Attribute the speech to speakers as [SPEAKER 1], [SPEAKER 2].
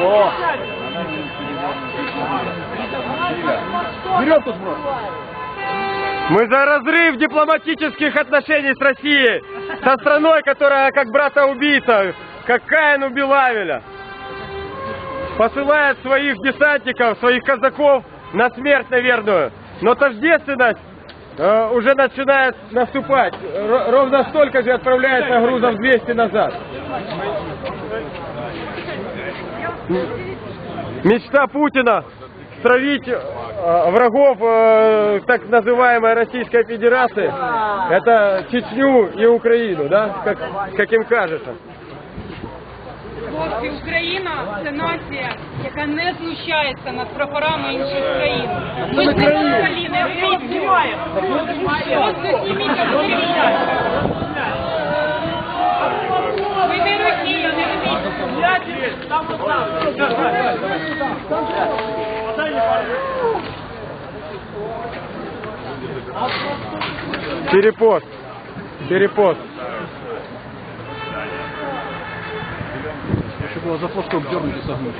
[SPEAKER 1] О! Вперед тут
[SPEAKER 2] Мы за разрыв дипломатических отношений с Россией, со страной, которая как брата-убийца, как Каин убил Авеля. Посылает своих десантников, своих казаков на смерть на верную. Но тождественность э, уже начинает наступать. Ровно столько же отправляется грузов 200 назад. Мечта Путина стравить э, врагов э, так называемой Российской Федерации, это Чечню и Украину, да, как, как им кажется.
[SPEAKER 3] Хлопці, Україна це нація, яка не знущається над прапорами інших країн. Ми ж не взагалі не вміємо. Просто зніміть Вмієте.
[SPEAKER 2] Перепост. Перепост.
[SPEAKER 1] Еще было за флажком дернуть и согнуть.